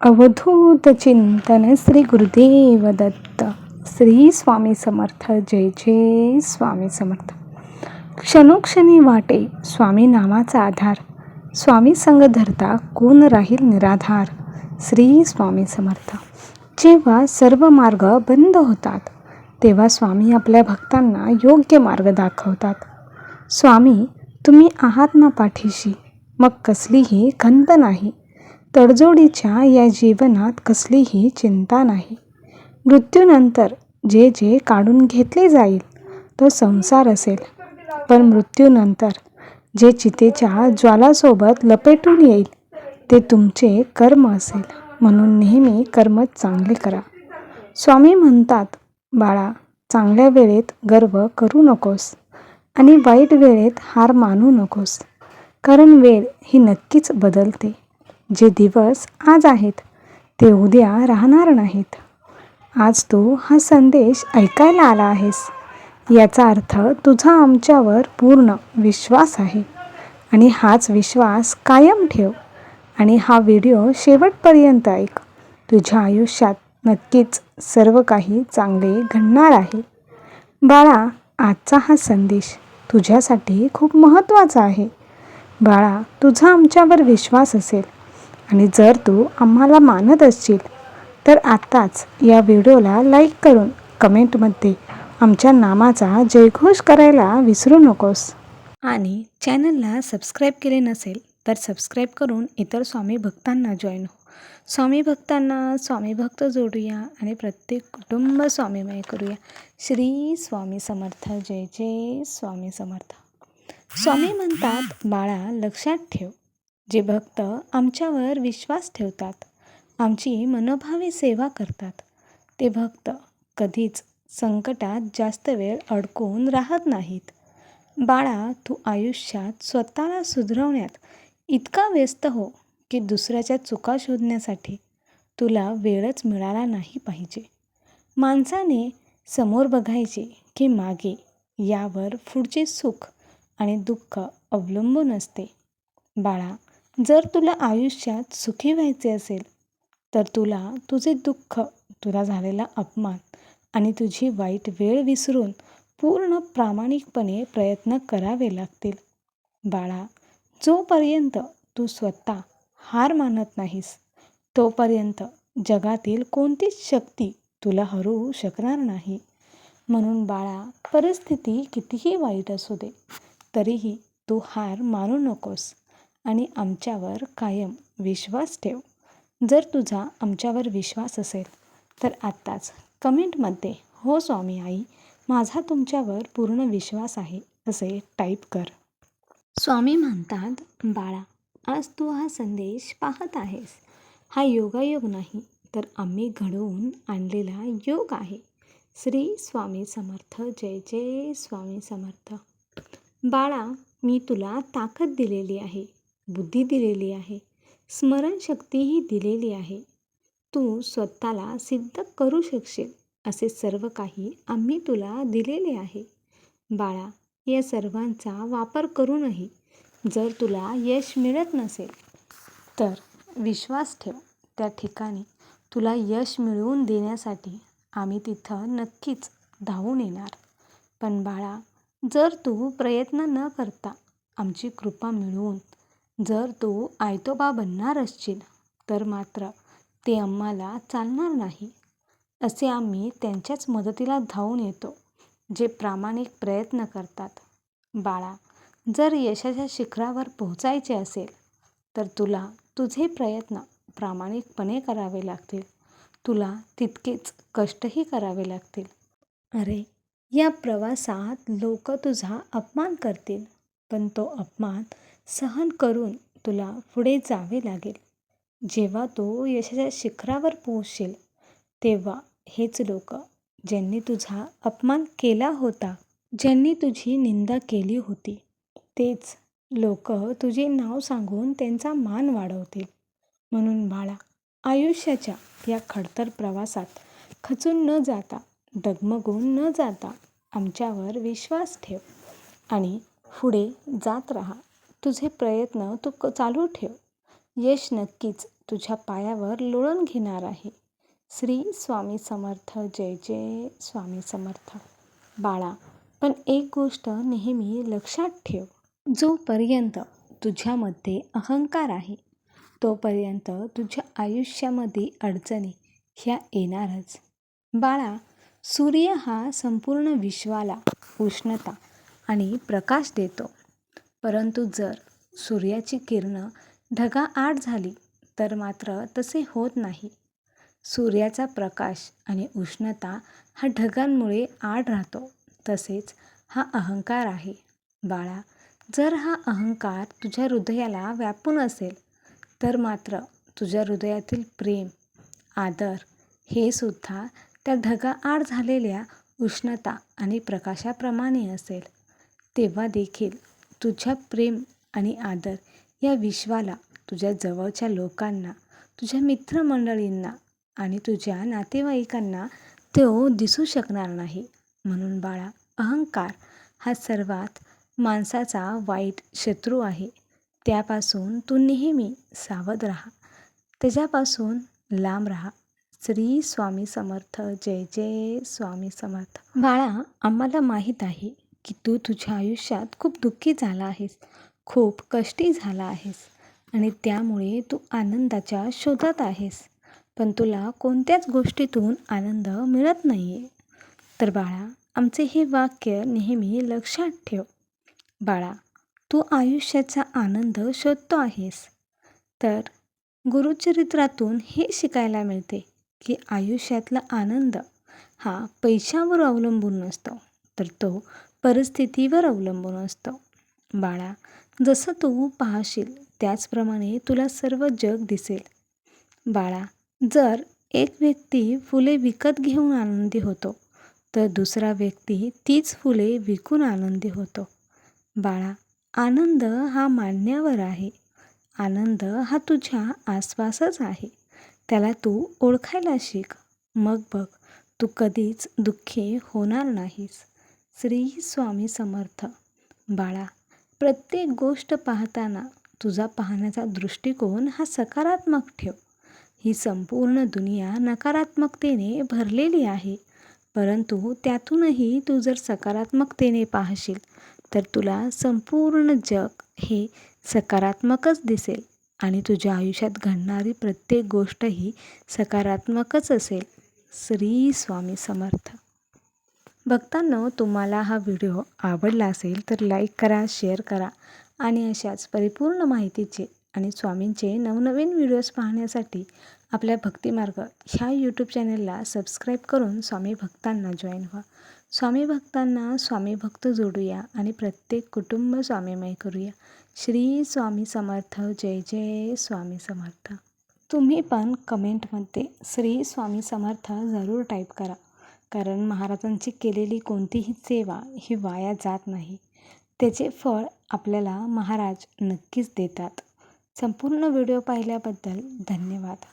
अवधूत चिंतन श्री गुरुदेव दत्त श्री स्वामी समर्थ. जय जय स्वामी समर्थ. क्षणोक्षणी वाटे स्वामी नामाचा आधार. स्वामी संग धरता कोण राहील निराधार. श्री स्वामी समर्थ. जेव्हा सर्व मार्ग बंद होतात तेव्हा स्वामी आपल्या भक्तांना योग्य मार्ग दाखवतात. स्वामी तुम्ही आहात ना पाठीशी मग कसलीही खंत नाही. तडजोडीच्या या जीवनात कसलीही चिंता नाही. मृत्यूनंतर जे जे काढून घेतले जाईल तो संसार असेल. पण मृत्यूनंतर जे चितेच्या ज्वालासोबत लपेटून येईल ते तुमचे कर्म असेल. म्हणून नेहमी कर्म चांगले करा. स्वामी म्हणतात बाळा चांगल्या वेळेत गर्व करू नकोस आणि वाईट वेळेत हार मानू नकोस. कारण वेळ ही नक्कीच बदलते. जे दिवस आज आहेत ते उद्या राहणार नाहीत. आज तू हा संदेश ऐकायला आला आहेस. याचा अर्थ तुझा आमच्यावर पूर्ण विश्वास आहे. आणि हाच विश्वास कायम ठेव आणि हा व्हिडिओ शेवटपर्यंत ऐक. तुझ्या आयुष्यात नक्कीच सर्व काही चांगले घडणार आहे. बाळा आजचा हा संदेश तुझ्यासाठी खूप महत्त्वाचा आहे. बाळा तुझा आमच्यावर विश्वास असेल. आणि जर तू आम्हाला मानत असशील तर आत्ताच या व्हिडिओला लाईक करून कमेंटमध्ये आमच्या नामाचा जयघोष करायला विसरू नकोस. आणि चॅनलला सबस्क्राईब केले नसेल तर सबस्क्राईब करून इतर स्वामी भक्तांना जॉईन हो. स्वामी भक्तांना स्वामी भक्त जोडूया आणि प्रत्येक कुटुंब स्वामीमय करूया. श्री स्वामी समर्थ जय जय स्वामी समर्थ. स्वामी म्हणतात बाळा लक्षात ठेव. जे भक्त आमच्यावर विश्वास ठेवतात आमची मनोभावे सेवा करतात. ते भक्त कधीच संकटात जास्त वेळ अडकून राहत नाहीत. बाळा तू आयुष्यात स्वतःला सुधरवण्यात इतका व्यस्त हो की दुसऱ्याच्या चुका शोधण्यासाठी तुला वेळच मिळाला नाही पाहिजे. माणसाने समोर बघायचे की मागे यावर पुढचे सुख आणि दुःख अवलंबून असते. बाळा जर तुला आयुष्यात सुखी व्हायचे असेल तर तुला तुझे दुःख तुला झालेला अपमान आणि तुझी वाईट वेळ विसरून पूर्ण प्रामाणिकपणे प्रयत्न करावे लागतील. बाळा जोपर्यंत तू स्वतः हार मानत नाहीस तोपर्यंत जगातील कोणतीच शक्ती तुला हरवू शकणार नाही. म्हणून बाळा परिस्थिती कितीही वाईट असू दे तरीही तू हार मानू नकोस. आणि आमच्यावर कायम विश्वास ठेव. जर तुझा आमच्यावर विश्वास असेल तर आत्ताच कमेंटमध्ये हो स्वामी आई माझा तुमच्यावर पूर्ण विश्वास आहे असे टाईप कर. स्वामी म्हणतात बाळा आज तू हा संदेश पाहत आहेस. हा योगायोग नाही तर आम्ही घडवून आणलेला योग आहे. श्री स्वामी समर्थ जय जय स्वामी समर्थ. बाळा मी तुला ताकद दिलेली आहे. बुद्धी दिलेली आहे. स्मरणशक्तीही दिलेली आहे. तू स्वतःला सिद्ध करू शकशील असे सर्व काही आम्ही तुला दिलेले आहे. बाळा या सर्वांचा वापर करूनही जर तुला यश मिळत नसेल तर विश्वास ठेव. त्या ठिकाणी तुला यश मिळवून देण्यासाठी आम्ही तिथं नक्कीच धावून येणार. पण बाळा जर तू प्रयत्न न करता आमची कृपा मिळवून जर तू आयतोबा बनणार असशील तर मात्र ते आम्हाला चालणार नाही असे आम्ही त्यांच्याच मदतीला धावून येतो जे प्रामाणिक प्रयत्न करतात. बाळा जर यशाच्या शिखरावर पोहोचायचे असेल तर तुला तुझे प्रयत्न प्रामाणिकपणे करावे लागतील. तुला तितकेच कष्टही करावे लागतील. अरे या प्रवासात लोक तुझा अपमान करतील पण तो अपमान सहन करून तुला पुढे जावे लागेल. जेव्हा तू यशाच्या शिखरावर पोहोचशील तेव्हा हेच लोक ज्यांनी तुझा अपमान केला होता ज्यांनी तुझी निंदा केली होती तेच लोक तुझे नाव सांगून त्यांचा मान वाढवतील. म्हणून बाळा आयुष्याच्या या खडतर प्रवासात खचून न जाता डगमगून न जाता आमच्यावर विश्वास ठेव आणि पुढे जात राहा. तुझे प्रयत्न तू क चालू ठेव. यश नक्कीच तुझ्या पायावर लोळण घेणार आहे. श्री स्वामी समर्थ जय जय स्वामी समर्थ. बाळा पण एक गोष्ट नेहमी लक्षात ठेव. जोपर्यंत तुझ्यामध्ये अहंकार आहे तोपर्यंत तुझ्या आयुष्यामध्ये अडचणी ह्या येणारच. बाळा सूर्य हा संपूर्ण विश्वाला उष्णता आणि प्रकाश देतो. परंतु जर सूर्याची किरणं ढगाआड झाली तर मात्र तसे होत नाही. सूर्याचा प्रकाश आणि उष्णता हा ढगांमुळे आड राहतो तसेच हा अहंकार आहे. बाळा जर हा अहंकार तुझ्या हृदयाला व्यापून असेल तर मात्र तुझ्या हृदयातील प्रेम आदर हे सुद्धा त्या ढगाआड झालेल्या उष्णता आणि प्रकाशाप्रमाणे असेल. तेव्हा देखील तुझ्या प्रेम आणि आदर या विश्वाला तुझ्या जवळच्या लोकांना तुझ्या मित्रमंडळींना आणि तुझ्या नातेवाईकांना तो दिसू शकणार नाही. म्हणून बाळा अहंकार हा सर्वात माणसाचा वाईट शत्रू आहे. त्यापासून तू नेहमी सावध राहा. त्याच्यापासून लांब राहा. श्री स्वामी समर्थ. जय जय स्वामी समर्थ. बाळा आम्हाला माहीत आहे की तू तुझ्या आयुष्यात खूप दुःखी झाला आहेस खूप कष्टी झाला आहेस आणि त्यामुळे तू आनंदाच्या शोधात आहेस. पण तुला कोणत्याच गोष्टीतून आनंद मिळत नाही आहे तर बाळा आमचे हे वाक्य नेहमी लक्षात ठेव. बाळा तू आयुष्याचा आनंद शोधतो आहेस. तर गुरुचरित्रातून हे शिकायला मिळते की आयुष्यातला आनंद हा पैशावर अवलंबून नसतो. तर तो परिस्थितीवर अवलंबून असतं. बाळा जसं तू पाहशील त्याचप्रमाणे तुला सर्व जग दिसेल. बाळा जर एक व्यक्ती फुले विकत घेऊन आनंदी होतो तर दुसरा व्यक्ती तीच फुले विकून आनंदी होतो. बाळा आनंद हा मान्यावर आहे. आनंद हा तुझ्या आसपासच आहे. त्याला तू ओळखायला शिक. मग बघ तू कधीच दुःखी होणार नाहीस. श्री स्वामी समर्थ. बाळा प्रत्येक गोष्ट पाहताना तुझा पाहण्याचा दृष्टिकोन हा सकारात्मक ठेव. ही संपूर्ण दुनिया नकारात्मकतेने भरलेली आहे. परंतु त्यातूनही तू जर सकारात्मकतेने पाहशील तर तुला संपूर्ण जग हे सकारात्मकच दिसेल आणि तुझ्या आयुष्यात घडणारी प्रत्येक गोष्ट ही सकारात्मकच असेल. श्री स्वामी समर्थ. भक्तांनो तुम्हाला हा व्हिडिओ आवडला असेल तर लाईक करा शेअर करा आणि अशाच परिपूर्ण माहितीचे आणि स्वामींचे नवनवीन व्हिडिओज पाहण्यासाठी आपल्या भक्तिमार्ग ह्या यूट्यूब चॅनलला सबस्क्राईब करून स्वामी भक्तांना जॉईन व्हा. स्वामी भक्तांना स्वामी भक्त जोडूया आणि प्रत्येक कुटुंब स्वामीमय करूया. श्री स्वामी समर्थ जय जय स्वामी समर्थ. तुम्ही पण कमेंटमध्ये श्री स्वामी समर्थ जरूर टाईप करा. कारण महाराजांची केलेली कोणतीही सेवा ही वाया जात नाही. त्याचे फळ आपल्याला महाराज नक्कीच देतात. संपूर्ण व्हिडिओ पाहिल्याबद्दल धन्यवाद.